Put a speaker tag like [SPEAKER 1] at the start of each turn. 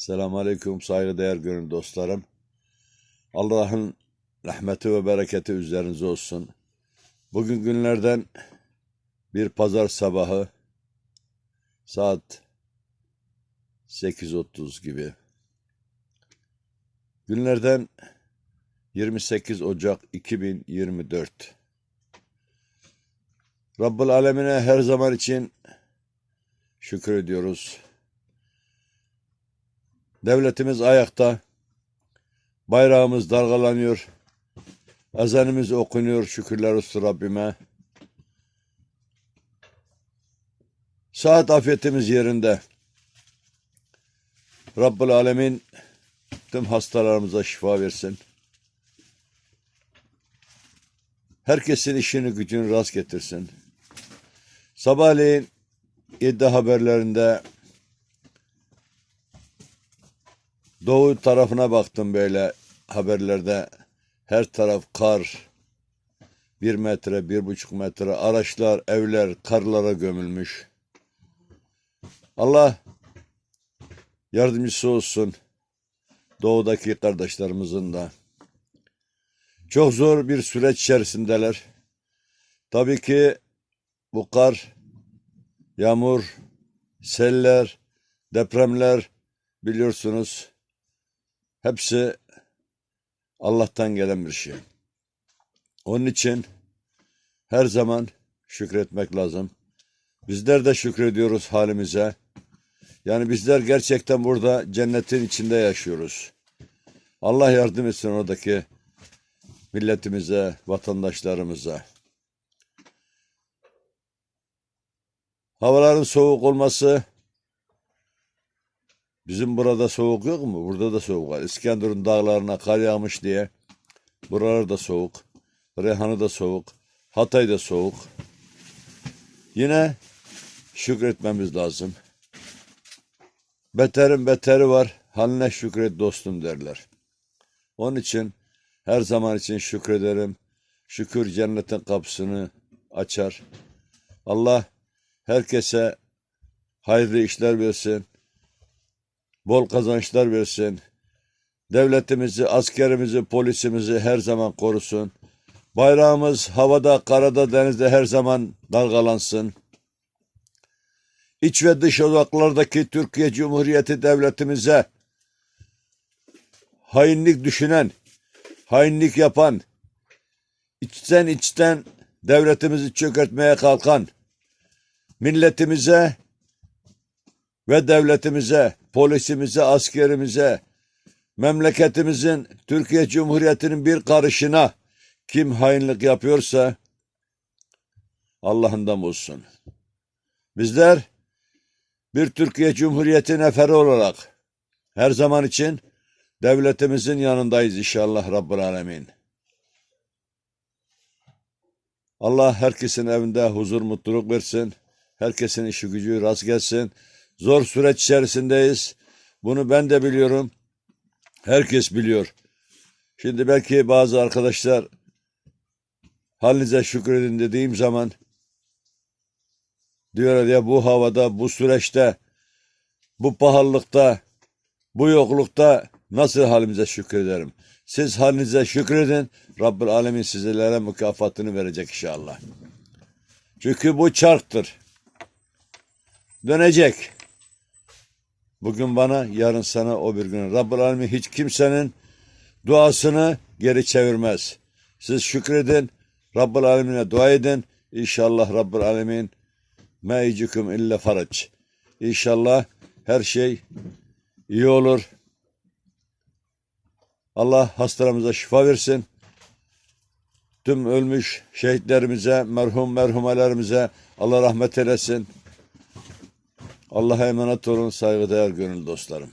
[SPEAKER 1] Selamun Aleyküm saygıdeğer gönül dostlarım. Allah'ın rahmeti ve bereketi üzerinize olsun. Bugün günlerden bir pazar sabahı saat 8.30 gibi. Günlerden 28 Ocak 2024. Rabbul Alemine her zaman için şükür ediyoruz. Devletimiz ayakta. Bayrağımız dalgalanıyor. Ezanımız okunuyor şükürler olsun Rabbime. Saat afiyetimiz yerinde. Rabbul Alemin tüm hastalarımıza şifa versin. Herkesin işini gücünü rast getirsin. Sabahleyin yedi haberlerinde Doğu tarafına baktım böyle haberlerde. Her taraf kar. Bir metre, bir buçuk metre. Araçlar, evler karlara gömülmüş. Allah yardımcısı olsun. Doğudaki kardeşlerimizin de. Çok zor bir süreç içerisindeler. Tabii ki bu kar, yağmur, seller, depremler biliyorsunuz Hepsi Allah'tan gelen bir şey. Onun için her zaman şükretmek lazım. Bizler de şükrediyoruz halimize. Yani bizler gerçekten burada cennetin içinde yaşıyoruz. Allah yardım etsin oradaki milletimize, vatandaşlarımıza. Havaların soğuk olması Bizim burada soğuk yok mu? Burada da soğuk var. İskenderun dağlarına kar yağmış diye. Buralar da soğuk. Reyhanı da soğuk. Hatay da soğuk. Yine şükretmemiz lazım. Beterin beteri var. Haline şükret dostum derler. Onun için her zaman için şükrederim. Şükür cennetin kapısını açar. Allah herkese hayırlı işler versin bol kazançlar versin. Devletimizi, askerimizi, polisimizi her zaman korusun. Bayrağımız havada, karada, denizde her zaman dalgalansın. İç ve dış odaklardaki Türkiye Cumhuriyeti devletimize hainlik düşünen, hainlik yapan, içten içten devletimizi çökertmeye kalkan, milletimize ve devletimize, polisimize, askerimize, memleketimizin, Türkiye Cumhuriyeti'nin bir karışına kim hainlik yapıyorsa Allah'ından olsun. Bizler bir Türkiye Cumhuriyeti neferi olarak her zaman için devletimizin yanındayız inşallah Rabbul Alemin. Allah herkesin evinde huzur, mutluluk versin. Herkesin işi gücü rast gelsin. Zor süreç içerisindeyiz. Bunu ben de biliyorum. Herkes biliyor. Şimdi belki bazı arkadaşlar halinize şükredin dediğim zaman diyorlar ya bu havada, bu süreçte, bu pahalılıkta, bu yoklukta nasıl halimize şükrederim? Siz halinize şükredin. Rabbül Alemin sizlere mükafatını verecek inşallah. Çünkü bu çarktır. Dönecek. Bugün bana, yarın sana, o bir gün. Rabbul Alemin hiç kimsenin duasını geri çevirmez. Siz şükredin, Rabbul Alemin'e dua edin. İnşallah Rabbul Alemin me'icüküm illa farac. İnşallah her şey iyi olur. Allah hastalarımıza şifa versin. Tüm ölmüş şehitlerimize, merhum merhumelerimize Allah rahmet eylesin. Allah'a emanet olun saygıdeğer gönül dostlarım.